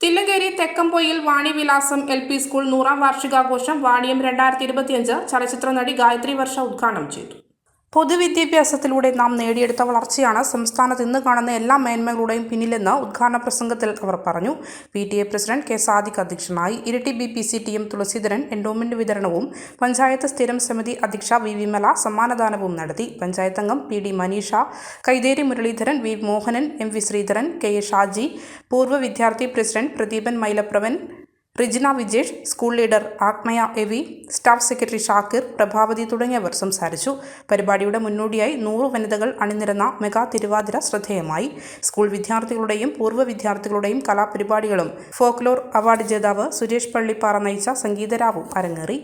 Thillankeri Thekkampoyil Vanivilasam L P school നൂറാം വാർഷികാഘോഷം വാണിയം രണ്ടായിരത്തി ഇരുപത്തിയഞ്ച് ചലച്ചിത്ര നടി ഗായത്രി വർഷ ഉദ്ഘാടനം ചെയ്തു. പൊതുവിദ്യാഭ്യാസത്തിലൂടെ നാം നേടിയെടുത്ത വളർച്ചയാണ് സംസ്ഥാനത്ത് ഇന്ന് കാണുന്ന എല്ലാ മേന്മകളുടെയും പിന്നിലെന്ന് ഉദ്ഘാടന പ്രസംഗത്തിൽ അവർ പറഞ്ഞു. P T A president K Sadiq അധ്യക്ഷനായി ഇരട്ടി B P C T M Thulaseedharan endowment വിതരണവും പഞ്ചായത്ത് സ്ഥിരം സമിതി അധ്യക്ഷ വി വിമല സമ്മാനദാനവും നടത്തി. പഞ്ചായത്ത് അംഗം P D Maneesha Kaitheri Muraleedharan V Mohanan M V Sreedharan K A Shaji പൂർവ വിദ്യാർത്ഥി president Pradeepan Mylapravan Rijina Vijesh school leader Athmaya A V staff secretary Shakir Prabhavathi തുടങ്ങിയവർ സംസാരിച്ചു. പരിപാടിയുടെ മുന്നോടിയായി നൂറ് വനിതകൾ അണിനിരന്ന മെഗാ തിരുവാതിര ശ്രദ്ധേയമായി. സ്കൂൾ വിദ്യാർത്ഥികളുടെയും പൂർവ വിദ്യാർത്ഥികളുടെയും കലാപരിപാടികളും ഫോക്ലോർ അവാർഡ് ജേതാവ് സുരേഷ് പള്ളിപ്പാറ നയിച്ച സംഗീതരാവും അരങ്ങേറി.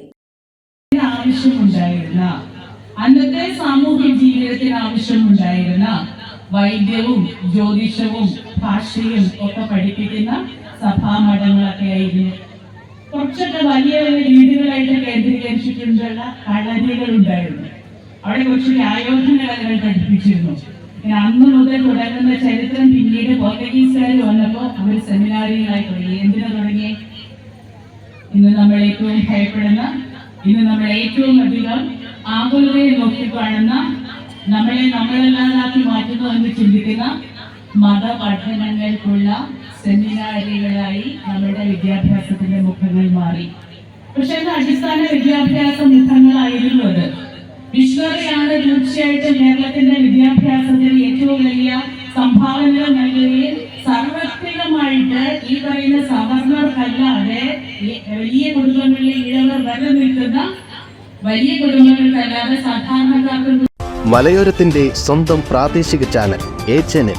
അന്നത്തെ സാമൂഹ്യ ജീവിതത്തിന് ആവശ്യമുണ്ടായിരുന്ന വൈദ്യവും ജ്യോതിഷവും ഭാഷയും ഒക്കെ പഠിപ്പിക്കുന്ന സഭാമഠങ്ങളൊക്കെ ആയിരുന്നു കുറച്ചൊക്കെ വലിയ വലിയ വീടുകളായിട്ട് കേന്ദ്രീകരിച്ചിട്ടുള്ള കളരികൾ ഉണ്ടായിരുന്നു അവിടെ കുറച്ച് ആയോധന കലകൾ പഠിപ്പിച്ചിരുന്നു അന്ന് മുതൽ തുടങ്ങുന്ന ചരിത്രം പിന്നീട് പോർച്ചുഗീസുകാർ വന്നപ്പോൾ അവർ സെമിനാറുകളായി തുടങ്ങി. എന്തിനാ തുടങ്ങി ഇന്ന് നമ്മൾ ഏറ്റവും ഭയപ്പെടുന്ന ഇന്ന് നമ്മൾ ഏറ്റവും അധികം ആകുലതയെ നോക്കി കാണുന്ന നമ്മളെ നമ്മളല്ലാതാക്കി മാറ്റുന്നു എന്ന് ചിന്തിക്കുന്ന മതപഠനങ്ങൾക്കുള്ള സെമിനാറുകളായി നമ്മുടെ വിദ്യാഭ്യാസത്തിന്റെ മുഖങ്ങൾ മാറി. പക്ഷെ അത് അടിസ്ഥാന വിദ്യാഭ്യാസ മുഖങ്ങളായിരുന്നു അത്. വിശ്വതയാണ് തീർച്ചയായിട്ടും കേരളത്തിന്റെ വിദ്യാഭ്യാസത്തിന് ഏറ്റവും വലിയ സംഭാവനകൾ നൽകുകയും സാർവത്രികമായിട്ട് ഈ പറയുന്ന സവർണർക്കല്ലാതെ വലിയ കുടുംബങ്ങളിൽ ഇഴവർ വരെ നിൽക്കുന്ന വലിയ കുടുംബങ്ങൾക്കല്ലാതെ സാധാരണക്കാർക്ക് മലയോരത്തിന്റെ സ്വന്തം പ്രാദേശിക ചാനൽ എ ചാനൽ.